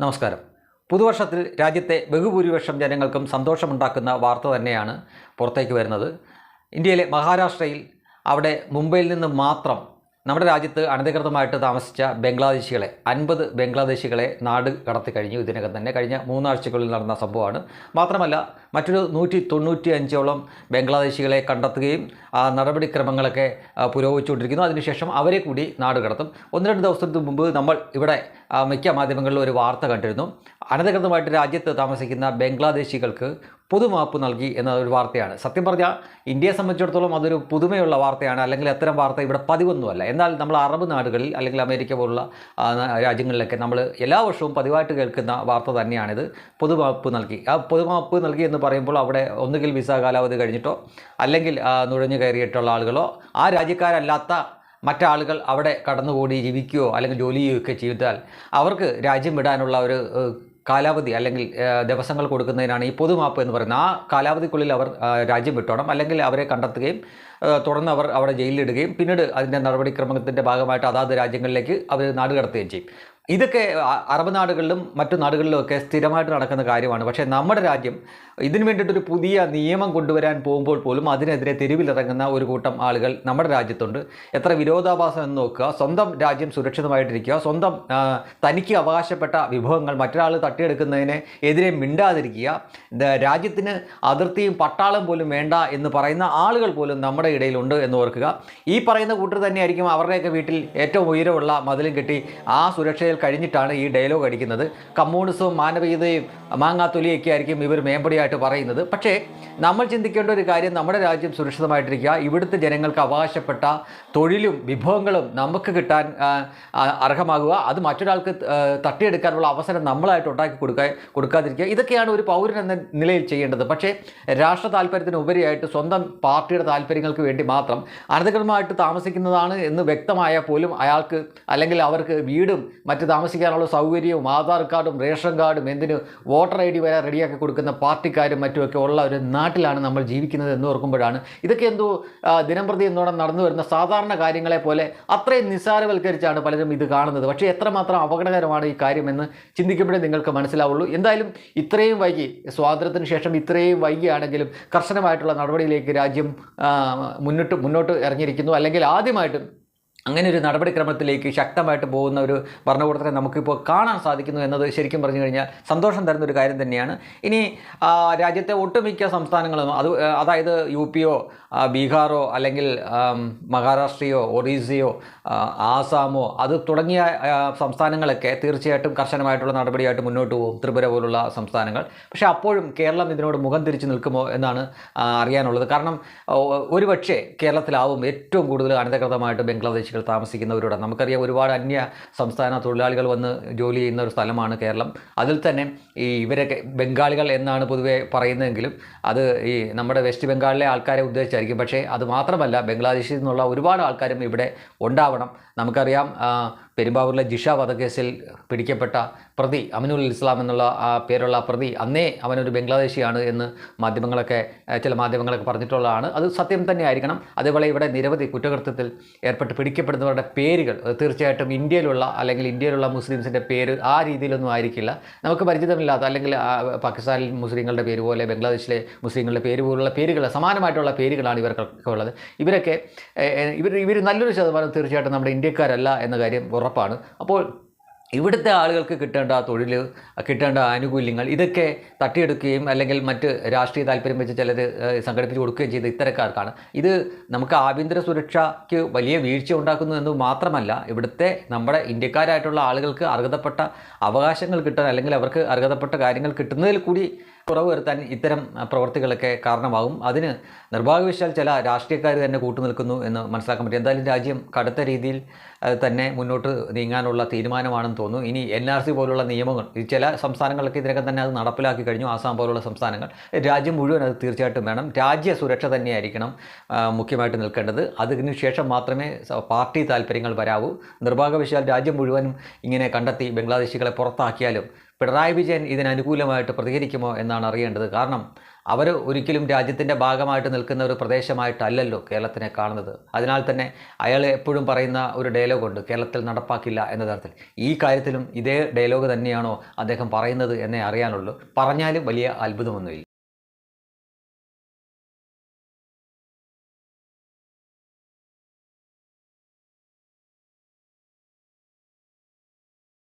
നമസ്കാരം. പുതുവർഷത്തിൽ രാജ്യത്തെ ബഹുഭൂരിപക്ഷം ജനങ്ങൾക്കും സന്തോഷമുണ്ടാക്കുന്ന വാർത്ത തന്നെയാണ് പുറത്തേക്ക് വരുന്നത്. ഇന്ത്യയിലെ മഹാരാഷ്ട്രയിൽ അവിടെ മുംബൈയിൽ നിന്ന് മാത്രം നമ്മുടെ രാജ്യത്ത് അനധികൃതമായിട്ട് താമസിച്ച ബംഗ്ലാദേശികളെ അൻപത് ബംഗ്ലാദേശികളെ നാട് കടത്തി കഴിഞ്ഞു ഇതിനകം തന്നെ. കഴിഞ്ഞ മൂന്നാഴ്ചകളിൽ നടന്ന സംഭവമാണ്. മാത്രമല്ല മറ്റൊരു നൂറ്റി തൊണ്ണൂറ്റി അഞ്ചോളം ബംഗ്ലാദേശികളെ കണ്ടെത്തുകയും ആ നടപടിക്രമങ്ങളൊക്കെ പുരോഗമിച്ചുകൊണ്ടിരിക്കുന്നു. അതിനുശേഷം അവരെ കൂടി നാട് കടത്തും. ഒന്ന് രണ്ട് ദിവസത്തിന് മുമ്പ് നമ്മൾ ഇവിടെ മിക്ക മാധ്യമങ്ങളിലും ഒരു വാർത്ത കണ്ടിരുന്നു. അനധികൃതമായിട്ട് രാജ്യത്ത് താമസിക്കുന്ന ബംഗ്ലാദേശികൾക്ക് പുതുമാപ്പ് നൽകി എന്ന ഒരു വാർത്തയാണ്. സത്യം പറഞ്ഞാൽ ഇന്ത്യയെ സംബന്ധിച്ചിടത്തോളം അതൊരു പുതുമയുള്ള വാർത്തയാണ്. അല്ലെങ്കിൽ അത്തരം വാർത്ത ഇവിടെ പതിവൊന്നുമല്ല. എന്നാൽ നമ്മൾ അറബ് നാടുകളിൽ അല്ലെങ്കിൽ അമേരിക്ക പോലുള്ള രാജ്യങ്ങളിലൊക്കെ നമ്മൾ എല്ലാ വർഷവും പതിവായിട്ട് കേൾക്കുന്ന വാർത്ത തന്നെയാണിത്. പുതുമാപ്പ് നൽകി. ആ പുതുമാപ്പ് നൽകി എന്ന് പറയുമ്പോൾ അവിടെ ഒന്നുകിൽ വിസ കാലാവധി കഴിഞ്ഞിട്ടോ അല്ലെങ്കിൽ നുഴഞ്ഞു കയറിയിട്ടുള്ള ആളുകളോ ആ രാജ്യക്കാരല്ലാത്ത മറ്റാളുകൾ അവിടെ കടന്നുകൂടി ജീവിക്കുകയോ അല്ലെങ്കിൽ ജോലി ചെയ്യുകയൊക്കെ ചെയ്താൽ അവർക്ക് രാജ്യം വിടാനുള്ള ഒരു കാലാവധി അല്ലെങ്കിൽ ദിവസങ്ങൾ കൊടുക്കുന്നതിനാണ് ഈ പൊതുമാപ്പ് എന്ന് പറയുന്നത്. ആ കാലാവധിക്കുള്ളിൽ അവർ രാജ്യം വിട്ടോണം. അല്ലെങ്കിൽ അവരെ കണ്ടെത്തുകയും തുടർന്ന് അവർ അവിടെ ജയിലിലിടുകയും പിന്നീട് അതിന്റെ നടപടിക്രമത്തിന്റെ ഭാഗമായിട്ട് അതാത് രാജ്യങ്ങളിലേക്ക് അവർ നാടുകടത്തുകയും ചെയ്യും. ഇതൊക്കെ അറബ് നാടുകളിലും മറ്റു നാടുകളിലുമൊക്കെ സ്ഥിരമായിട്ട് നടക്കുന്ന കാര്യമാണ്. പക്ഷേ നമ്മുടെ രാജ്യം ഇതിനു വേണ്ടിയിട്ടൊരു പുതിയ നിയമം കൊണ്ടുവരാൻ പോകുമ്പോൾ പോലും അതിനെതിരെ തെരുവിലിറങ്ങുന്ന ഒരു കൂട്ടം ആളുകൾ നമ്മുടെ രാജ്യത്തുണ്ട്. എത്ര വിരോധാഭാസം എന്ന് നോക്കുക സ്വന്തം രാജ്യം സുരക്ഷിതമായിട്ടിരിക്കുക സ്വന്തം തനിക്ക് അവകാശപ്പെട്ട വിഭവങ്ങൾ മറ്റൊരാൾ തട്ടിയെടുക്കുന്നതിന് എതിരെ മിണ്ടാതിരിക്കുക രാജ്യത്തിന് അതിർത്തിയും പട്ടാളം പോലും വേണ്ട എന്ന് പറയുന്ന ആളുകൾ പോലും നമ്മുടെ ഇടയിലുണ്ട് എന്ന് ഓർക്കുക. ഈ പറയുന്ന കൂട്ടർ തന്നെയായിരിക്കും അവരുടെയൊക്കെ വീട്ടിൽ ഏറ്റവും ഉയരമുള്ള മതിലും കെട്ടി ആ സുരക്ഷയിൽ കഴിഞ്ഞിട്ടാണ് ഈ ഡയലോഗ് അടിക്കുന്നത്. കമ്മ്യൂണിസവും മാനവികതയും മാങ്ങാത്തൊലിയൊക്കെ ആയിരിക്കും ഇവർ മേമ്പടിയായിട്ട് പറയുന്നത്. പക്ഷേ നമ്മൾ ചിന്തിക്കേണ്ട ഒരു കാര്യം നമ്മുടെ രാജ്യം സുരക്ഷിതമായിട്ടിരിക്കുക. ഇവിടുത്തെ ജനങ്ങൾക്ക് അവകാശപ്പെട്ട തൊഴിലും വിഭവങ്ങളും നമുക്ക് കിട്ടാൻ അർഹമാകുക. അത് മറ്റൊരാൾക്ക് തട്ടിയെടുക്കാനുള്ള അവസരം നമ്മളായിട്ട് ഉണ്ടാക്കി കൊടുക്കാൻ കൊടുക്കാതിരിക്കുക. ഇതൊക്കെയാണ് ഒരു പൗരൻ എന്ന നിലയിൽ ചെയ്യേണ്ടത്. പക്ഷേ രാഷ്ട്ര താല്പര്യത്തിന് ഉപരിയായിട്ട് സ്വന്തം പാർട്ടിയുടെ താല്പര്യങ്ങൾക്ക് വേണ്ടി മാത്രം അനധികൃതമായിട്ട് താമസിക്കുന്നതാണ് എന്ന് വ്യക്തമായാൽ പോലും അയാൾക്ക് അല്ലെങ്കിൽ അവർക്ക് വീടും മറ്റ് താമസിക്കാനുള്ള സൗകര്യവും ആധാർ കാർഡും റേഷൻ കാർഡും എന്തിന് വോട്ടർ ഐ ഡി വരെ റെഡിയാക്കി കൊടുക്കുന്ന പാർട്ടിക്കാരും മറ്റുമൊക്കെ ഉള്ള ഒരു നാട്ടിലാണ് നമ്മൾ ജീവിക്കുന്നത് എന്ന് ഓർക്കുമ്പോഴാണ്. ഇതൊക്കെ എന്തോ ദിനംപ്രതി എന്നോടെ നടന്നു വരുന്ന സാധാരണ കാര്യങ്ങളെ പോലെ അത്രയും നിസ്സാരവൽക്കരിച്ചാണ് പലരും ഇത് കാണുന്നത്. പക്ഷേ എത്രമാത്രം അപകടകരമാണ് ഈ കാര്യമെന്ന് ചിന്തിക്കുമ്പോഴേ നിങ്ങൾക്ക് മനസ്സിലാവുള്ളൂ. എന്തായാലും ഇത്രയും വൈകി സ്വാതന്ത്ര്യത്തിന് ശേഷം ഇത്രയും വൈകിയാണെങ്കിലും കർശനമായിട്ടുള്ള നടപടിയിലേക്ക് രാജ്യം മുന്നിട്ട് മുന്നോട്ട് ഇറങ്ങിയിരിക്കുന്നു. അല്ലെങ്കിൽ ആദ്യമായിട്ടും അങ്ങനെ ഒരു നടപടിക്രമത്തിലേക്ക് ശക്തമായിട്ട് പോകുന്ന ഒരു ഭരണകൂടത്തിനെ നമുക്കിപ്പോൾ കാണാൻ സാധിക്കുന്നു എന്നത് ശരിക്കും പറഞ്ഞു കഴിഞ്ഞാൽ സന്തോഷം തരുന്ന ഒരു കാര്യം തന്നെയാണ്. ഇനി രാജ്യത്തെ ഒട്ടുമിക്ക സംസ്ഥാനങ്ങളും അത് അതായത് യു പിയോ ബീഹാറോ അല്ലെങ്കിൽ മഹാരാഷ്ട്രയോ ഒറീസയോ ആസാമോ അത് തുടങ്ങിയ സംസ്ഥാനങ്ങളൊക്കെ തീർച്ചയായിട്ടും കർശനമായിട്ടുള്ള നടപടിയായിട്ട് മുന്നോട്ട് പോകും. ത്രിപുര പോലുള്ള സംസ്ഥാനങ്ങൾ. പക്ഷേ അപ്പോഴും കേരളം ഇതിനോട് മുഖം തിരിച്ചു നിൽക്കുമോ എന്നാണ് അറിയാനുള്ളത്. കാരണം ഒരുപക്ഷേ കേരളത്തിലാവും ഏറ്റവും കൂടുതൽ അനധികൃതമായിട്ട് ബംഗ്ലാദേശികൾ താമസിക്കുന്നവരോട്. നമുക്കറിയാം ഒരുപാട് അന്യ സംസ്ഥാന തൊഴിലാളികൾ വന്ന് ജോലി ചെയ്യുന്ന ഒരു സ്ഥലമാണ് കേരളം. അതിൽ തന്നെ ഈ ഇവരൊക്കെ ബംഗാളികൾ എന്നാണ് പൊതുവെ പറയുന്നതെങ്കിലും അത് ഈ നമ്മുടെ വെസ്റ്റ് ബംഗാളിലെ ആൾക്കാരെ ഉദ്ദേശിച്ചായിരിക്കും. പക്ഷേ അത് മാത്രമല്ല ബംഗ്ലാദേശിൽ നിന്നുള്ള ഒരുപാട് ആൾക്കാരും ഇവിടെ ഉണ്ടാവണം. നമുക്കറിയാം പെരുമ്പാവൂരിലെ ജിഷ വധക്കേസിൽ പിടിക്കപ്പെട്ട പ്രതി അമിനുൽ ഇസ്ലാം എന്നുള്ള ആ പേരുള്ള പ്രതി അന്നേ അവനൊരു ബംഗ്ലാദേശിയാണ് എന്ന് മാധ്യമങ്ങളൊക്കെ ചില മാധ്യമങ്ങളൊക്കെ പറഞ്ഞിട്ടുള്ളതാണ്. അത് സത്യം തന്നെ ആയിരിക്കണം അതേപോലെ ഇവിടെ നിരവധി കുറ്റകൃത്യത്തിൽ ഏർപ്പെട്ട് പിടിക്കപ്പെടുന്നവരുടെ പേരുകൾ തീർച്ചയായിട്ടും ഇന്ത്യയിലുള്ള അല്ലെങ്കിൽ ഇന്ത്യയിലുള്ള മുസ്ലിംസിന്റെ പേര് ആ രീതിയിലൊന്നും ആയിരിക്കില്ല. നമുക്ക് പരിചിതമില്ലാത്ത അല്ലെങ്കിൽ പാകിസ്ഥാനിൽ മുസ്ലിങ്ങളുടെ പേര് പോലെ ബംഗ്ലാദേശിലെ മുസ്ലിങ്ങളുടെ പേര് പോലുള്ള പേരുകൾ സമാനമായിട്ടുള്ള പേരുകളാണ് ഇവർക്കൊക്കെ ഉള്ളത്. ഇവരൊക്കെ ഇവർ ഇവർ നല്ലൊരു ശതമാനം തീർച്ചയായിട്ടും നമ്മുടെ ഇന്ത്യക്കാരല്ല എന്ന കാര്യം ഉറപ്പാണ്. അപ്പോൾ ഇവിടുത്തെ ആളുകൾക്ക് കിട്ടേണ്ട തൊഴിൽ കിട്ടേണ്ട ആനുകൂല്യങ്ങൾ ഇതൊക്കെ തട്ടിയെടുക്കുകയും അല്ലെങ്കിൽ മറ്റ് രാഷ്ട്രീയ താല്പര്യം വെച്ച് ചിലർ സംഘടിപ്പിച്ച് കൊടുക്കുകയും ചെയ്ത ഇത്തരക്കാർക്കാണ്. ഇത് നമുക്ക് ആഭ്യന്തര സുരക്ഷയ്ക്ക് വലിയ വീഴ്ച ഉണ്ടാക്കുന്നു എന്ന് മാത്രമല്ല ഇവിടുത്തെ നമ്മുടെ ഇന്ത്യക്കാരായിട്ടുള്ള ആളുകൾക്ക് അർഹതപ്പെട്ട അവകാശങ്ങൾ കിട്ടാൻ അല്ലെങ്കിൽ അവർക്ക് അർഹതപ്പെട്ട കാര്യങ്ങൾ കിട്ടുന്നതിൽ കൂടി കുറവ് വരുത്താൻ ഇത്തരം പ്രവർത്തികളൊക്കെ കാരണമാകും. അതിന് നിർഭാഗ്യവശാൽ ചില രാഷ്ട്രീയക്കാർ തന്നെ കൂട്ടുനിൽക്കുന്നു എന്ന് മനസ്സിലാക്കാൻ പറ്റും. എന്തായാലും രാജ്യം കടുത്ത രീതിയിൽ തന്നെ മുന്നോട്ട് നീങ്ങാനുള്ള തീരുമാനമാണെന്ന് തോന്നുന്നു. ഇനി എൻ ആർ സി പോലുള്ള നിയമങ്ങൾ ചില സംസ്ഥാനങ്ങളൊക്കെ ഇതിനകം തന്നെ അത് നടപ്പിലാക്കി കഴിഞ്ഞു. ആസാം പോലുള്ള സംസ്ഥാനങ്ങൾ. രാജ്യം മുഴുവൻ അത് തീർച്ചയായിട്ടും വേണം. രാജ്യ സുരക്ഷ തന്നെയായിരിക്കണം മുഖ്യമായിട്ട് നിൽക്കേണ്ടത്. അതിന് ശേഷം മാത്രമേ പാർട്ടി താല്പര്യങ്ങൾ വരാവൂ. നിർഭാഗ്യവശാൽ രാജ്യം മുഴുവനും ഇങ്ങനെ കണ്ടെത്തി ബംഗ്ലാദേശികളെ പുറത്താക്കിയാലും പിണറായി വിജയൻ ഇതിനനുകൂലമായിട്ട് പ്രതികരിക്കുമോ എന്നാണ് അറിയേണ്ടത്. കാരണം അവർ ഒരിക്കലും രാജ്യത്തിന്റെ ഭാഗമായിട്ട് നിൽക്കുന്ന ഒരു പ്രദേശമായിട്ടല്ലല്ലോ കേരളത്തിനെ കാണുന്നത്. അതിനാൽ തന്നെ അയാൾ എപ്പോഴും പറയുന്ന ഒരു ഡയലോഗുണ്ട് കേരളത്തിൽ നടപ്പാക്കില്ല എന്ന തരത്തിൽ. ഈ കാര്യത്തിലും ഇതേ ഡയലോഗ് തന്നെയാണോ അദ്ദേഹം പറയുന്നത് എന്നേ അറിയാനുള്ളൂ. പറഞ്ഞാലും വലിയ അത്ഭുതമൊന്നുമില്ല.